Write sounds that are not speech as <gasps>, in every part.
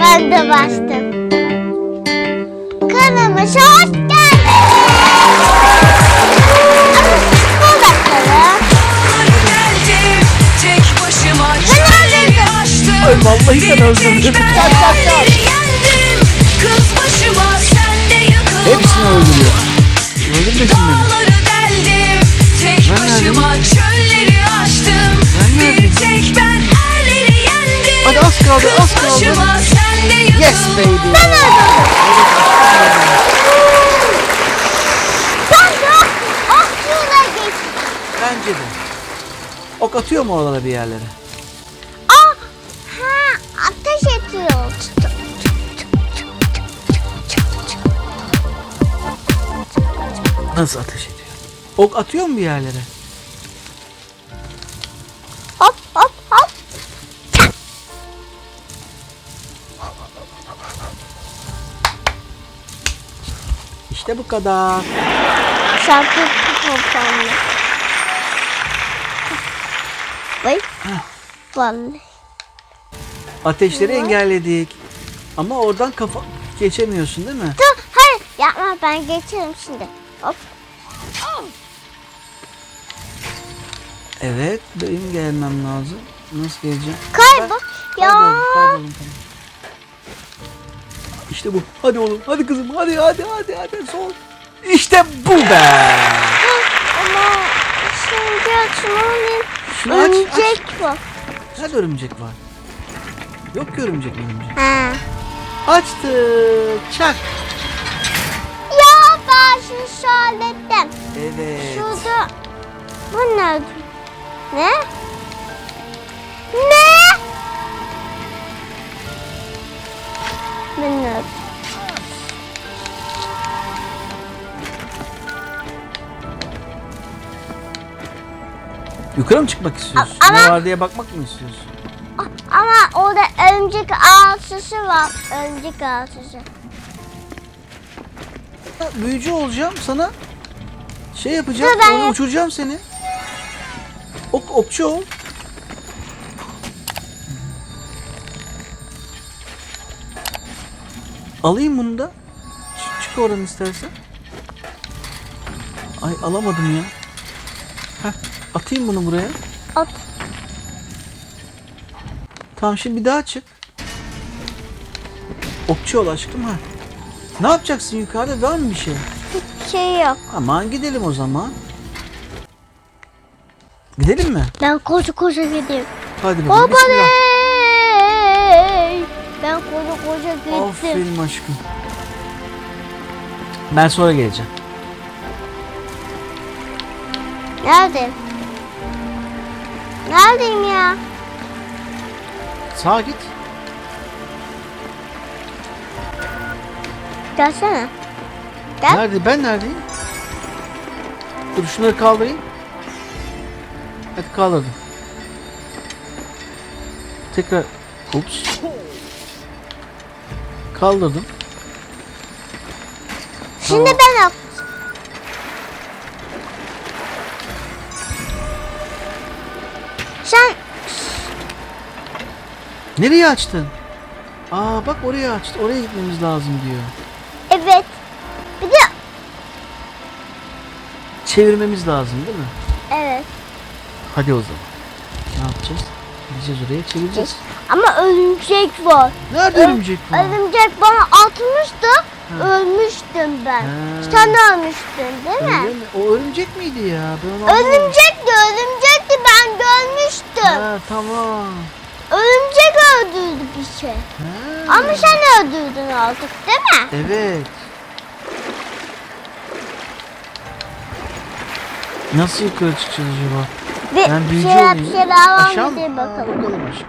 Ben de bastım. Kanalıma hoş geldin. Bu bakalım. geldim. Tek başıma Ben çölleri açtım Ay vallahi Yes baby. Ben de aklına geçtim. Bence de. Ok atıyor mu oralara bir yerlere? Aa, ha, ateş ediyor. Nasıl ateş ediyor? Ok atıyor mu bir yerlere? İşte bu kadar. Şarkı kapandı. Vay. Vallahi. Ateşleri engelledik. Ama oradan kafa geçemiyorsun değil mi? Dur hayır yapma ben geçerim şimdi. Hop. Evet, benim gelmem lazım. Nasıl geleceğim? Kaybol. Ya. Kayboldum, kayboldum. tamam. İşte bu. Hadi oğlum, hadi kızım, hadi hadi hadi hadi son. İşte bu be. Ama şimdi açmalıyım. Şunu aç, aç. Örümcek var. Nerede örümcek var? Yok ki örümcek örümcek. Ha. Açtık. Çak. Ya ben şunu söyledim. Evet. Şurada. Bu ne? Ne? Ne? Ne? Yukarı mı çıkmak istiyorsun? Ama- Ne var diye bakmak mı istiyorsun? Ama orada örümcek ağaçlısı var. Örümcek ağaçlısı. Büyücü olacağım sana. Şey yapacağım. Dur, ben onu yap- uçuracağım seni. Ok, okçu ol. Alayım bunu da. Ç- çık oradan istersen. Ay alamadım ya. Heh, atayım bunu buraya. At. Tamam şimdi bir daha çık. Okçu ol aşkım ha. Ne yapacaksın yukarıda var mı bir şey? Hiç şey yok. Aman gidelim o zaman. Gidelim mi? Ben koşu koşu gideyim. Hadi bakalım. Ney? Ben koşu koşu gittim. Aferin aşkım. Ben sonra geleceğim. Nerede? Neredeyim ya? Sağa git. Gelsene. Gel. Nerede? Ben neredeyim? Dur şunları kaldırayım. Hadi kaldırdım. Tekrar. Ups. Kaldırdım. Şimdi Tamam. ben yap. Sen Nereye açtın? Aa bak oraya açtı. Oraya gitmemiz lazım diyor. evet. Bir de Çevirmemiz lazım değil mi? evet. Hadi o zaman. Ne yapacağız? Gideceğiz oraya çevireceğiz. Ama örümcek var. Nerede Ö- örümcek var? Örümcek bana atmıştı. Ölmüştüm ben. Ha. Sen ölmüştün değil mi? Öyle mi? O örümcek miydi ya? Ben onu anlamadım. Örümcekti, örümcekti ben görmüştüm. Ha tamam. Örümcek öldürdü bir şey. Ha. Ama sen öldürdün artık değil mi? Evet. Nasıl yukarı çıkacağız acaba? Bir Ben büyücü şey yap, olayım. şey daha var Aşağı mı mı? diye Ha, bakalım. bakalım aşkım.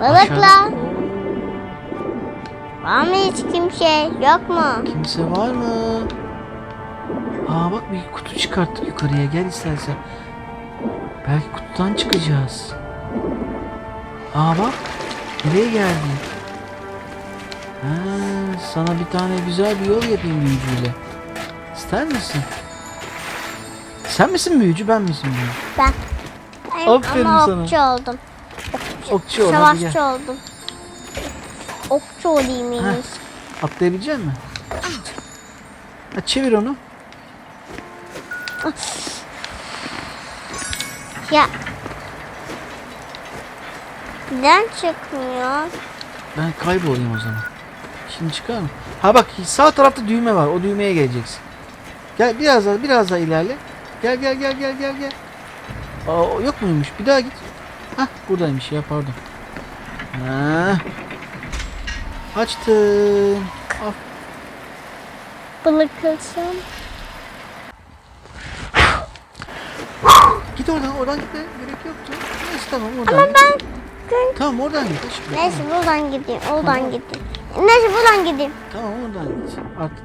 Balıkla. Var mı hiç kimse? Yok mu? Kimse var mı? Aa bak bir kutu çıkarttık yukarıya gel istersen. Belki kutudan çıkacağız. Aa bak nereye geldik? Ha, sana bir tane güzel bir yol yapayım büyücüyle. İster misin? Sen misin büyücü ben misin büyücü? Ben. Ben Aferin ama sana. okçu oldum. Okçu. Ol hadi gel. Savaşçı oldum. Okçu olayım en iyisi. Atlayabilecek misin? Ha, çevir onu. Ya. Neden çıkmıyor? Ben kaybolayım o zaman. Şimdi çıkar mı? Ha bak sağ tarafta düğme var. O düğmeye geleceksin. Gel biraz daha biraz daha ilerle. Gel gel gel gel gel gel. Aa, yok muymuş? Bir daha git. Hah buradaymış ya pardon. Ha. Açtım. Al. Bırakırsam. Git oradan oradan gitme. Gerek yoktu. Neyse tamam oradan Ama ben. Tamam oradan git. aşkım. Neyse buradan gideyim. Oradan gideyim. Neyse buradan gideyim. Tamam oradan git. Artık.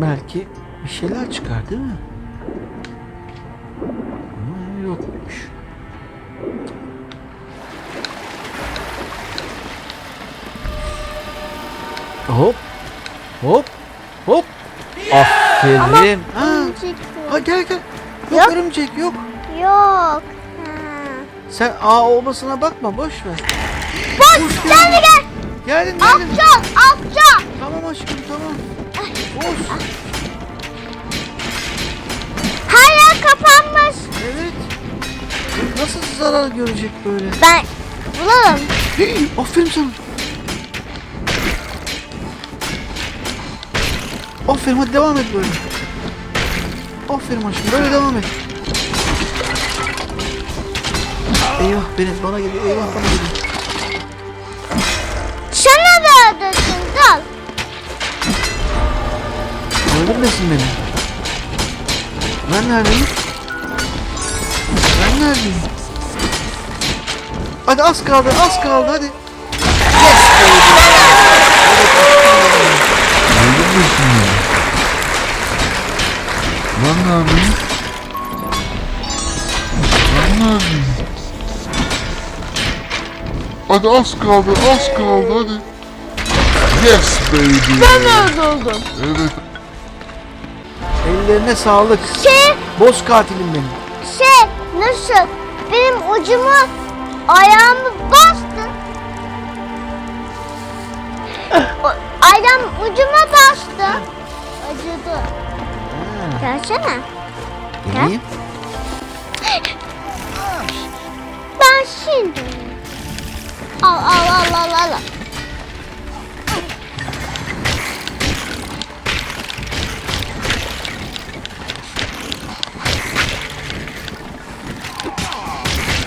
Belki bir şeyler çıkar değil mi? Ama yokmuş. Hop. Hop. Hop. Aferin. Ha. Ha gel gel. Yok, Yok. örümcek yok. Yok. Ha. Sen A olmasına bakma boş ver. Bak sen de gel. Geldim geldim. Akça. Akça. Tamam aşkım tamam. Boş. Her yer kapanmış. Nasıl zarar görecek böyle? Ben bulalım. Hey, Aferin sana. Aferin hadi devam et böyle. Aferin aşkım böyle devam et. Eyvah benim bana geliyor eyvah bana geliyor. Sana da öldürsün. Dal. Öldürmesin beni. Ben neredeyim? Ben neredeyim? Hadi az kaldı az kaldı hadi. Öldürmüyorsun ya. Lan ne yapayım? Lan ne yapayım? Hadi az kaldı, az kaldı hadi. Yes baby. Ben öldürdüm. Evet. Ellerine sağlık. Şey, Boz katilim benim. şey nasıl? Benim ucumu ayağımı bastı. O- Ayağım ucuma bastı. Acıdı. Gelsene. geleyim.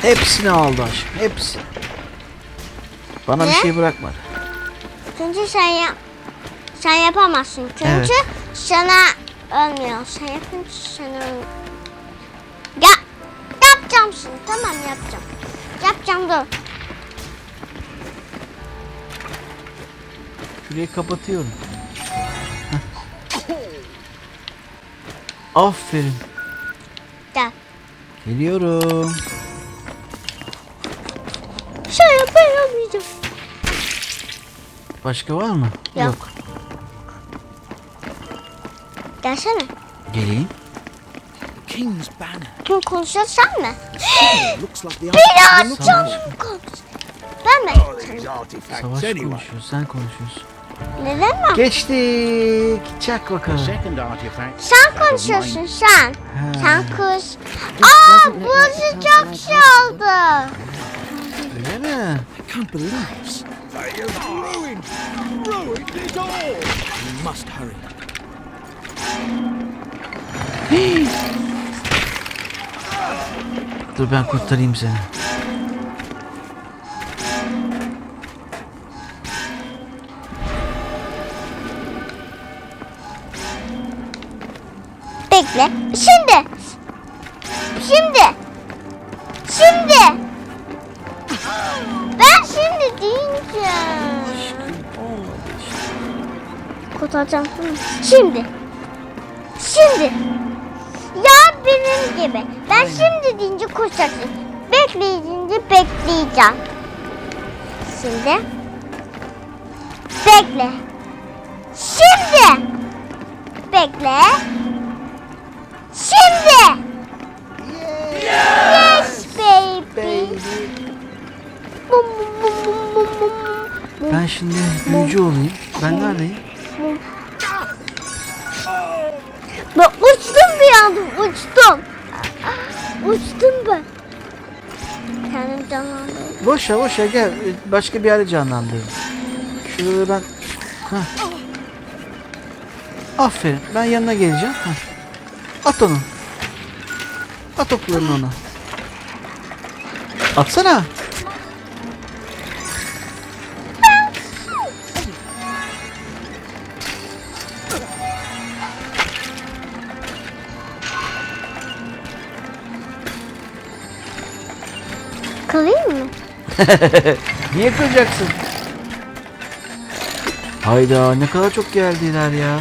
Hepsini aldı aşkım. Hepsi. Bana bir Ne? şey bırakmadı. Çünkü sen yap sen yapamazsın. Çünkü Evet. sana ölmüyor. Sen yapınca sana ölmüyor. Ya yapacağım şimdi. Tamam yapacağım. Yapacağım dur. Şurayı kapatıyorum. Heh. Aferin. Gel. Geliyorum. Şöyle ben yapmayacağım. Başka var mı? Yok. Gelsene. Geleyim. King's banner Kim konuşuyor sen mi? looks like the <gasps> Biraz konuş. Ben mi? artifacts Savaş konuşuyor. Sen konuşuyorsun. Neden mi? Geçtik. Çak bakalım. Second artifact Sen konuşuyorsun sen. Ha, Sen kuş. Aa burası çok şey oldu. Mi? I can't believe this. They have ruined, ruined it all. We must hurry. <gasps> Dur ben kurtarayım seni. Bekle. Şimdi. Şimdi. Şimdi. Ben şimdi değil mi? Şimdi. Şimdi. Ya benim gibi. Ben şimdi deyince koşacaksın. Bekleyince bekleyeceğim. Şimdi. Bekle. Şimdi. Bekle. Şimdi büyücü olayım. Ben neredeyim? Ben uçtum bir anda uçtum. Uçtum ben. Kendim canlandırdım. Boş ver boş ver gel. Başka bir yerde canlandırırım. Şurada da ben... Heh. Aferin. Ben yanına geleceğim. Heh. At onu. At oklarını ona. Atsana. Kılayım <laughs> mı? Niye kıracaksın? Hayda ne kadar çok geldiler ya.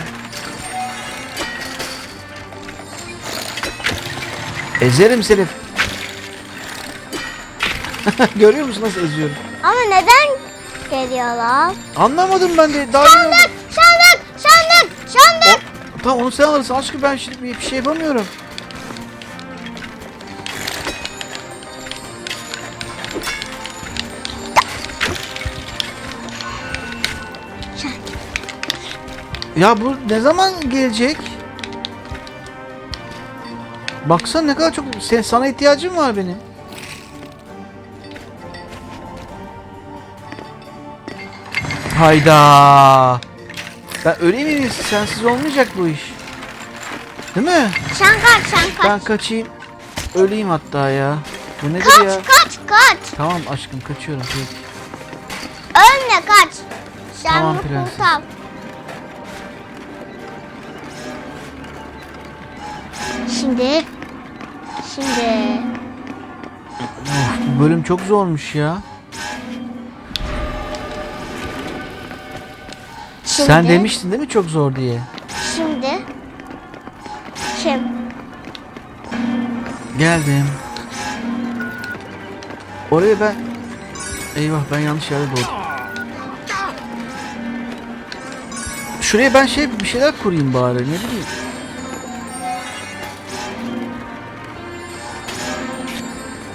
Ezerim seni. <laughs> Görüyor musun nasıl eziyorum? Ama neden geliyorlar? Anlamadım ben de. Daha Sandık, sandık, sandık, sandık. Tamam onu sen alırsın. Aşkım ben şimdi bir bir şey yapamıyorum. Ya bu ne zaman gelecek? Baksana ne kadar çok sen, sana ihtiyacım var benim. Hayda. Ben öleyim iyisi. Sensiz olmayacak bu iş. Değil mi? Sen kaç, sen kaç. Ben kaçayım. Öleyim hatta ya. Bu nedir Kaç, ya? kaç, kaç. Tamam aşkım kaçıyorum. Ölme kaç. Sen Tamam, bunu prenses. kurtar. Şimdi, şimdi. Of, bu bölüm çok zormuş ya. Şimdi, Sen demiştin değil mi çok zor diye? Şimdi. Şimdi. Geldim. Oraya ben... Eyvah ben yanlış yerde doğdum. Şuraya ben şey bir şeyler kurayım bari ne bileyim.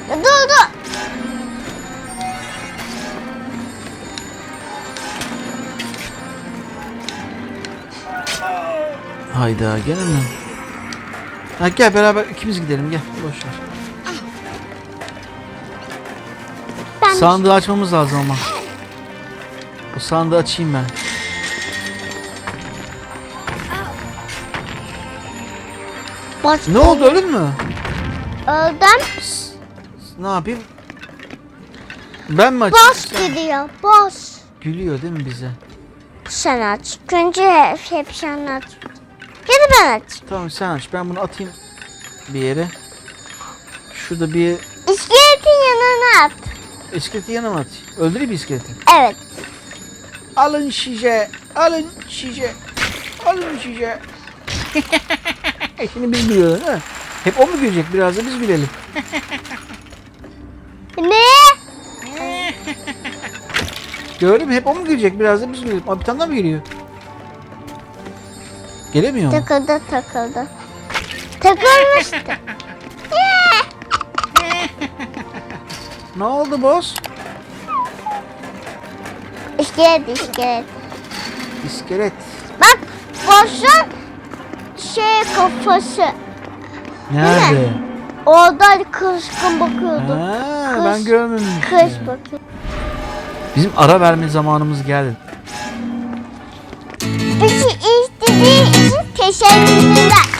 Dur dur. Hayda gene mi? Ha, gel beraber ikimiz gidelim gel boş ver. Ben Sandığı açmamız lazım ama. O sandığı açayım ben. boş. Ne oldu ölün mü? Öldüm. Ne yapayım? Ben mi açayım? Boş gidiyor. Boş. Gülüyor değil mi bize? Sen aç. Önce hep, hep sen aç. Da ben aç. Tamam sen aç. Ben bunu atayım bir yere. Şurada bir İskeletin yanına at. İskeleti yanıma at. Öldüreyim mi iskeleti. Evet. Alın şişe. Alın şişe. Alın şişe. <laughs> Şimdi biz gülüyoruz ha. Hep o mu gülecek? Biraz da biz gülelim. Ne? Gördün mü? Hep o mu gülecek? Biraz da biz gülelim. Abi bir tane daha mı geliyor? Gelemiyor mu? Takıldı takıldı. Takılmıştı. <laughs> Ne oldu boss? iskelet iskelet. İskelet. Bak boşun şey kafası. Nerede? Oradan kızgın bakıyordu. Ha, Kız- ben görmemiştim. Kız bakıyor. Bizim ara verme zamanımız geldi. Bizi izlediğiniz için teşekkürler.